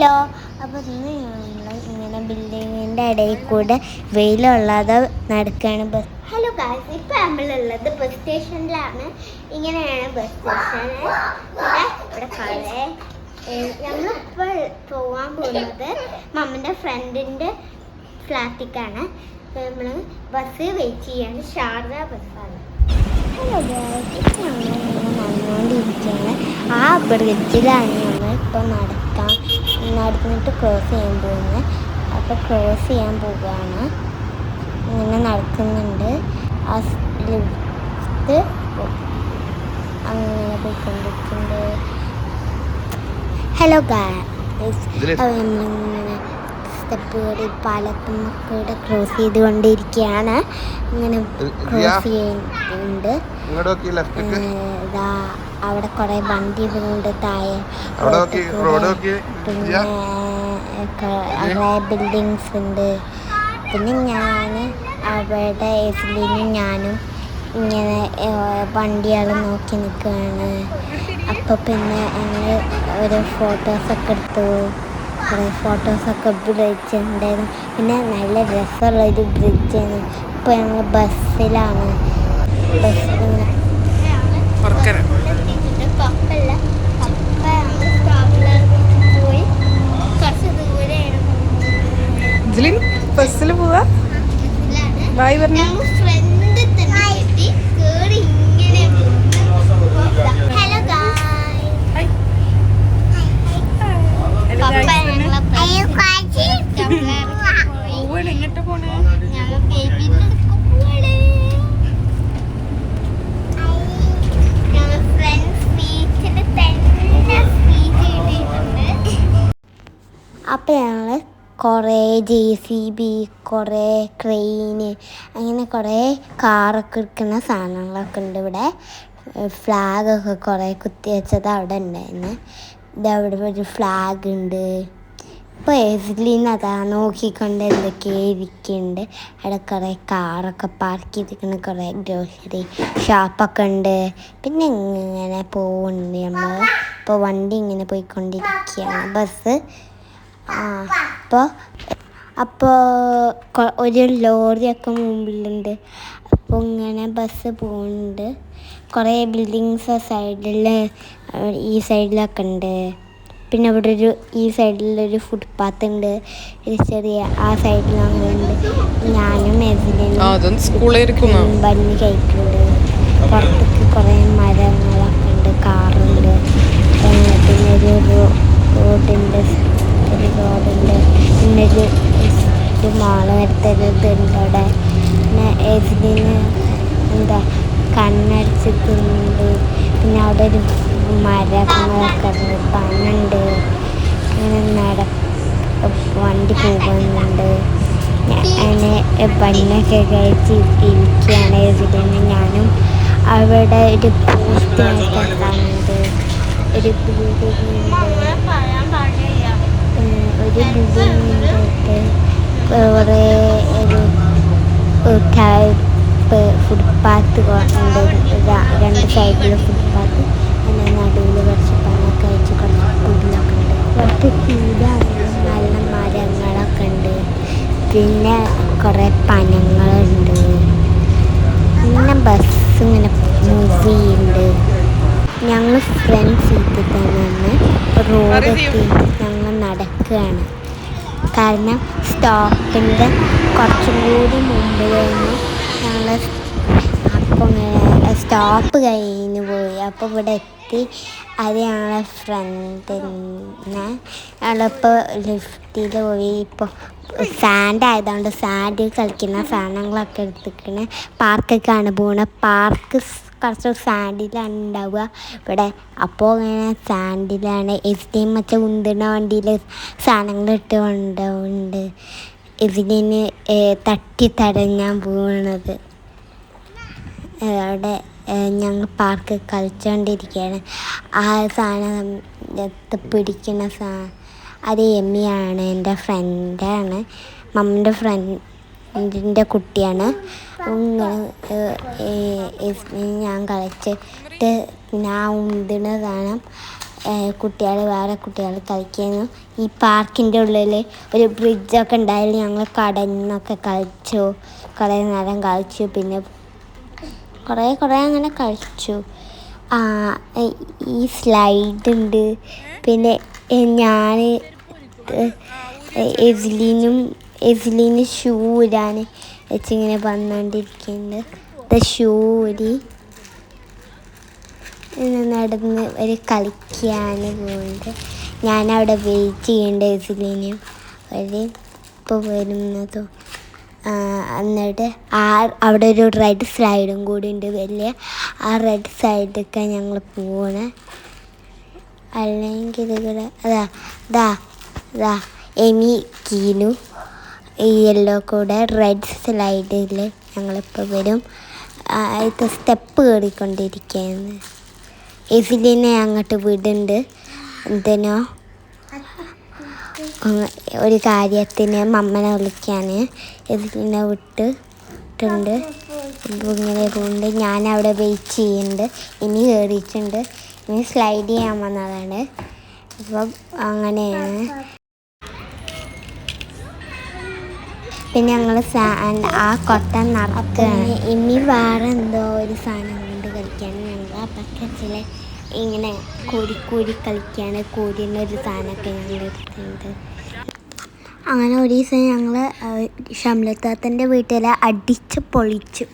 Hello. അപ്പോൾ ഇന്ന് നമ്മൾ ഇങ്ങനെ ബിൽഡിങ്ങിന്റെ ഇടയിൽ കൂടെ വെയിലുള്ളത് നടക്കുകയാണ് ബസ് ഹലോ ഗായ്സ് ഇപ്പോൾ നമ്മളുള്ളത് ബസ് സ്റ്റേഷനിലാണ് ഇങ്ങനെയാണ് ബസ് സ്റ്റേഷൻ ഇവിടെ കുറേ നമ്മളിപ്പോൾ പോകാൻ പോകുന്നത് മമ്മന്റെ ഫ്രണ്ടിന്റെ ഫ്ലാറ്റിക്കാണ് നമ്മൾ ബസ് വെയിറ്റ് ചെയ്യാണ്. ശാരദ ബസ്സാണ് ഹലോ ഗായ്സ് ഇപ്പോൾ നമ്മൾ വന്നുകൊണ്ടിരിക്കുകയാണ് ആ ബ്രിഡ്ജിലാണ് നമ്മൾ ഇപ്പോൾ നടക്കാൻ നടന്നിട്ട് ക്രോസ് ചെയ്യാൻ പോകുന്നത് അപ്പോൾ ക്രോസ് ചെയ്യാൻ പോവുകയാണ്. ഇങ്ങനെ നടക്കുന്നുണ്ട്. ആ ലിഫ്റ്റ് അങ്ങനെ പോയിക്കൊണ്ടിരിക്കുന്നുണ്ട്. ഹലോ ഗാസ് ഇങ്ങനെ സ്റ്റെപ്പ് കയറി പാലത്തുമ്മക്കൂടെ ക്രോസ് ചെയ്തുകൊണ്ടിരിക്കുകയാണ്. ഇങ്ങനെ ക്രോസ് ചെയ്യുന്നുണ്ട്. ഇതാ അവിടെ കുറെ വണ്ടി ഉണ്ട് താഴെ കൂടെ. പിന്നെ കുറേ ബിൽഡിങ്സ് ഉണ്ട്. പിന്നെ ഞാൻ അവിടെ എസിലിനും ഞാനും ഇങ്ങനെ വണ്ടികൾ നോക്കി നിൽക്കുകയാണ്. അപ്പോൾ പിന്നെ ഞങ്ങൾ ഒരു ഫോട്ടോസൊക്കെ എടുത്തു. കുറേ ഫോട്ടോസൊക്കെ ഇവിടെ വെച്ചിട്ടുണ്ടായിരുന്നു പിന്നെ നല്ല രസമുള്ള ഒരു ബ്രിഡ്ജാണ് ഇപ്പോൾ ഞങ്ങൾ ബസ്സിലാണ് ഇതിൽ ബസ്സിൽ പോവാ? ബായ് പറഞ്ഞു ഞങ്ങൾ ഫ്രണ്ട് തന്നെ കിട്ടി കേറി ഇങ്ങനെ ഹലോ പോവാണ് എങ്ങോട്ട് പോണേ ഞങ്ങൾ ബേബിന്റെ പോവാണ് ഞങ്ങൾ ഫ്രണ്ട്സ് ബീച്ചിൽ തന്നെ സ്പീച്ച് ചെയ്തിട്ടുണ്ട് അപ്പോൾ ഞങ്ങൾ കുറേ ജെ സി ബി കുറേ ക്രെയിന് അങ്ങനെ കുറേ കാറൊക്കെ എടുക്കുന്ന സാധനങ്ങളൊക്കെ ഉണ്ട് ഇവിടെ. ഫ്ലാഗൊക്കെ കുറേ കുത്തി വെച്ചത് അവിടെ ഉണ്ടായിരുന്നു. ഇതവിടെ ഒരു ഫ്ലാഗ് ഉണ്ട്. ഇപ്പോൾ എസ്ലിന്ന് അതാ നോക്കിക്കൊണ്ട് എന്തൊക്കെ ഇരിക്കുന്നുണ്ട്. അവിടെ കുറേ കാറൊക്കെ പാർക്ക് ചെയ്തിരിക്കുന്ന കുറേ ഗ്രോസറി ഷോപ്പൊക്കെ ഉണ്ട്. പിന്നെ ഇങ്ങനെ പോകുന്നുണ്ട് നമ്മൾ ഇപ്പോൾ വണ്ടി ഇങ്ങനെ പോയിക്കൊണ്ടിരിക്കുകയാണ്. ബസ് ആ. അപ്പോൾ അപ്പോൾ ഒരു ലോറിയൊക്കെ മുമ്പിലുണ്ട്. അപ്പോൾ ഇങ്ങനെ ബസ് പോകുന്നുണ്ട് കുറേ ബിൽഡിങ്സ് സൈഡിൽ ഈ സൈഡിലൊക്കെ ഉണ്ട്. പിന്നെ ഇവിടെ ഒരു ഈ സൈഡിലൊരു ഫുട്പാത്ത് ഉണ്ട്. ഒരു ചെറിയ ആ സൈഡിൽ ഉണ്ട്. ഞാനും ബന്നി കഴിക്കുന്നുണ്ട്. പുറത്തേക്ക് കുറേ മരങ്ങളൊക്കെ ഉണ്ട് കാറുണ്ട്. പിന്നെ ഒരു റോഡുണ്ട്. ഒരു റോഡുണ്ട് പിന്നെ ഒരു ഒരു മാള വരത്തൊരു ഇതുണ്ട് അവിടെ. പിന്നെ എസിന് എന്താ കണ്ണടിച്ചിട്ടുണ്ട്. പിന്നെ അവിടെ ഒരു മരങ്ങളൊക്കെ ഉണ്ട്. പണുണ്ട് അങ്ങനെ നട വണ്ടി പോകുന്നുണ്ട്. അങ്ങനെ പണ്ണൊക്കെ കഴിച്ച് ഇരിക്കുകയാണ് എസിന് ഞാനും അവിടെ ഒരു പോസ്റ്റ് കാണുന്നുണ്ട് ഒരു ബിൽഡിംഗ് ഒരു ബിൽഡിങ്ങിന്റെ കുറേ ഒരു ടൈപ്പ് ഫുട്പാത്ത് ഉണ്ട് രണ്ട് സൈഡിൽ ഫുട്പാത്ത് അങ്ങനെ നടുവിൽ കുറച്ച് പണൊക്കെ വെച്ച് കുറച്ച് പുല്ലൊക്കെ ഉണ്ട് കുറച്ച് ചൂടാണെങ്കിലും നല്ല മരങ്ങളൊക്കെ ഉണ്ട് പിന്നെ കുറേ പനങ്ങളുണ്ട് പിന്നെ ബസ് ഇങ്ങനെ മൂവ് ചെയ്യുന്നുണ്ട് ഞങ്ങൾ ഫ്രണ്ട്സ് സീറ്റിൽ തന്നെയാണ് റോഡെത്തി ഞങ്ങൾ നടക്കുകയാണ്. കാരണം സ്റ്റോപ്പിന്റെ കുറച്ചും കൂടി മുമ്പ് കഴിഞ്ഞ് ഞങ്ങൾ അപ്പം സ്റ്റോപ്പ് കഴിഞ്ഞ് പോയി. അപ്പോൾ ഇവിടെ എത്തി. അത് ഞങ്ങളെ ഫ്രണ്ടിനെ ഞങ്ങളിപ്പോൾ ലിഫ്റ്റിൽ പോയി. ഇപ്പോൾ സാൻഡ് ആയതുകൊണ്ട് സാൻഡിൽ കളിക്കുന്ന സാധനങ്ങളൊക്കെ എടുത്തിക്കണേ. പാർക്കൊക്കെയാണ് പോകുന്നത് പാർക്ക് കുറച്ച് സാൻഡിലാണ് ഉണ്ടാവുക. ഇവിടെ അപ്പോൾ ഇങ്ങനെ സാൻഡിലാണ്. എസ് ടി മറ്റേ ഉന്തുന്ന വണ്ടിയിൽ സാധനങ്ങൾ ഇട്ട് കൊണ്ടുണ്ട് ഇതിന് തട്ടി തടഞ്ഞാൻ പോകുന്നത് അവിടെ ഞങ്ങൾ പാർക്ക് കളിച്ചുകൊണ്ടിരിക്കുകയാണ് ആ സാധനം പിടിക്കുന്ന സാ അത് എമ്മിയാണ് എന്റെ ഫ്രണ്ടാണ് മമ്മിന്റെ ഫ്രണ്ടിന്റെ കുട്ടിയാണ്. ഞാൻ കളിച്ചിട്ട് ഞാൻ ഉന്തിന് കാണാം കുട്ടികൾ വേറെ കുട്ടികൾ കളിക്കുന്നു. ഈ പാർക്കിന്റെ ഉള്ളിൽ ഒരു ബ്രിഡ്ജൊക്കെ ഉണ്ടായാലും ഞങ്ങൾ കടന്നൊക്കെ കളിച്ചു. കുറേ നേരം കളിച്ചു. പിന്നെ കുറേ കുറേ അങ്ങനെ കളിച്ചു. ഈ സ്ലൈഡ് ഉണ്ട്. പിന്നെ ഞാൻ എസ്ലിനും എസ്ലിന് ഷൂ വെച്ചിങ്ങനെ വന്നുകൊണ്ടിരിക്കുന്നുണ്ട് ദ ഷൂരി നടന്ന് ഒരു കളിക്കാൻ പോകുന്നുണ്ട് ഞാനവിടെ വെയിറ്റ് ചെയ്യേണ്ട എസ്ലിന് ഒരു ഇപ്പോൾ വരുന്നതോ എന്നിട്ട് ആ അവിടെ ഒരു റെഡ് സൈഡും കൂടി ഉണ്ട് വലിയ. ആ റെഡ് സൈഡൊക്കെ ഞങ്ങൾ പോകണേ അല്ലെങ്കിൽ ഇവിടെ അതാ ഇതാ ഇതാ എമി കീനു. യെല്ലോ കൂടെ റെഡ് സ്ലൈഡിൽ ഞങ്ങളിപ്പോൾ വരും. ഇത് സ്റ്റെപ്പ് കയറിക്കൊണ്ടിരിക്കുകയാണ് എസിലിനെ അങ്ങോട്ട് വിടുന്നുണ്ട്. എന്തിനോ? ഒരു കാര്യത്തിന് മമ്മനെ വിളിക്കാൻ എസിലിനെ വിട്ടിട്ടുണ്ട്. ഇങ്ങനെ പോകുന്നുണ്ട് ഞാൻ അവിടെ വെയിറ്റ് ചെയ്യുന്നുണ്ട്. ഇനി കയറിയിട്ടുണ്ട് ഇനി സ്ലൈഡ് ചെയ്യാൻ വന്നതാണ്. അപ്പം അങ്ങനെയാണ്. പിന്നെ ഞങ്ങൾ ആ കൊട്ട നടക്കുകയാണ് ഇനി വേറെ എന്തോ ഒരു സാധനം കൊണ്ട് കളിക്കാൻ ഞങ്ങൾ ആ ബക്കറ്റിൽ ഇങ്ങനെ കൂടി കൂടി കളിക്കുകയാണ് കോരിന്റെ ഒരു സാധനമൊക്കെ ഞങ്ങൾ എടുത്തിട്ടുണ്ട്. അങ്ങനെ ഒരു ദിവസം ഞങ്ങൾ ഷംലത്താത്തന്റെ വീട്ടിൽ അടിച്ച് പൊളിച്ചു.